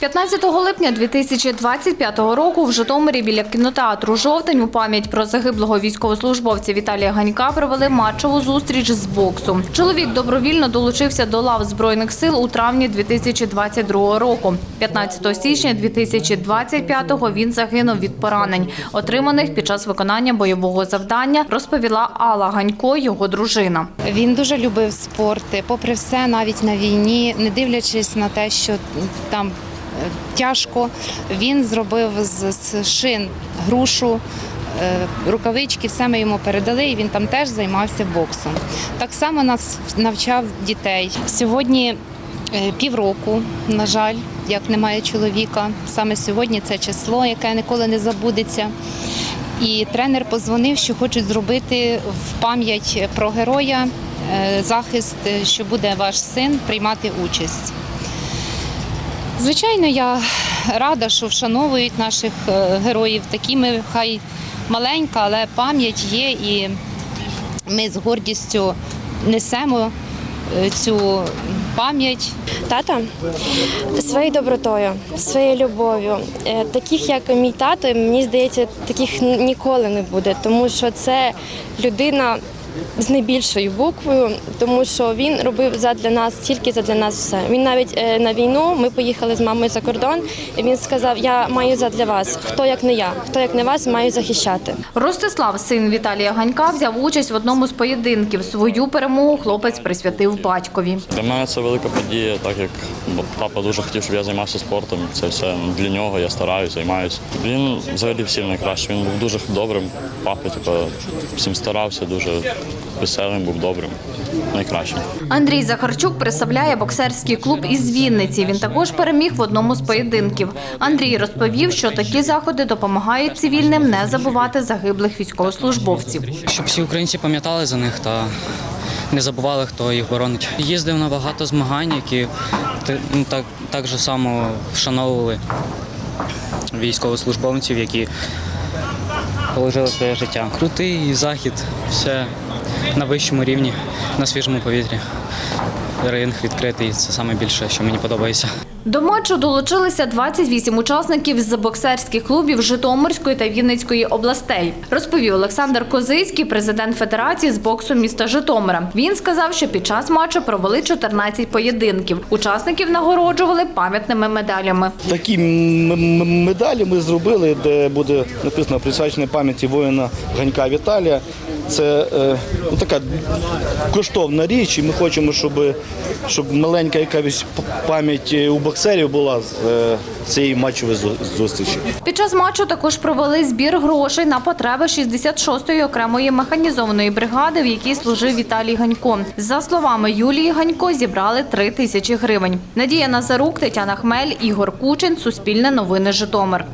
15 липня 2025 року в Житомирі біля кінотеатру Жовтень у пам'ять про загиблого військовослужбовця Віталія Ганька провели матчову зустріч з боксу. Чоловік добровільно долучився до лав збройних сил у травні 2022 року. 15 січня 2025-го він загинув від поранень, отриманих під час виконання бойового завдання, розповіла Алла Ганько, його дружина. Він дуже любив спорт, попри все, навіть на війні, не дивлячись на те, що там тяжко, він зробив з, шин грушу. е, Рукавички, все ми йому передали, і він там теж займався боксом. Так само нас навчав дітей. Сьогодні е, півроку, на жаль, як немає чоловіка. Саме сьогодні це число, яке ніколи не забудеться. І тренер позвонив, що хочуть зробити в пам'ять про героя е, захист, що буде ваш син приймати участь. Звичайно, я рада, що вшановують наших е, героїв такими, хай маленька, але пам'ять є, і ми з гордістю несемо е, цю пам'ять Тата своєю добротою, своєю любов'ю. Е, Таких, як мій тато, мені здається, таких ніколи не буде, тому що це людина з найбільшою буквою, тому що він робив задля нас, тільки задля нас все. Він навіть е, на війну ми поїхали з мамою за кордон, і він сказав: Я маю задля вас. Хто як не я, хто як не вас, маю захищати. Ростислав, син Віталія Ганька, взяв участь в одному з поєдинків. Свою перемогу хлопець присвятив батькові. Для мене це велика подія, так як папа дуже хотів, щоб я займався спортом. Це все для нього, я стараюся, займаюся. Він взагалі всім найкращий. Він був дуже добрим. Папа, типу, всім старався, дуже веселим, був добрим, найкращим. Андрій Захарчук представляє боксерський клуб із Вінниці. Він також переміг в одному з поєдинків. Андрій розповів, що такі заходи допомагають цивільним не забувати загиблих військовослужбовців. щоб всі українці пам'ятали за них та не забували, хто їх боронить. Їздив на багато змагань, які ти- ну, так, так же само вшановували військовослужбовців, які положили своє життя. Крутий захід, все на вищому рівні, на свіжому повітрі. Ринг відкритий це найбільше, що мені подобається. До матчу долучилися 28 учасників з боксерських клубів Житомирської та Вінницької областей. Розповів Олександр Козицький, президент Федерації з боксу міста Житомира. Він сказав, що під час матчу провели 14 поєдинків. Учасників нагороджували пам'ятними медалями. Такі медалі ми зробили, де буде написано присвячення пам'яті воїна Ганька Віталія. Це е, ну, така коштовна річ, і ми хочемо, щоб, щоб маленька якась пам'ять у боксерів була з е, цієї матчової зу- зустрічі. Під час матчу також провели збір грошей на потреби 66-ї окремої механізованої бригади, в якій служив Віталій Ганько. За словами Юлії Ганько, зібрали 3 тисячі гривень. Надія Назарук, Тетяна Хмель, Ігор Кучин. Суспільне новини Житомир.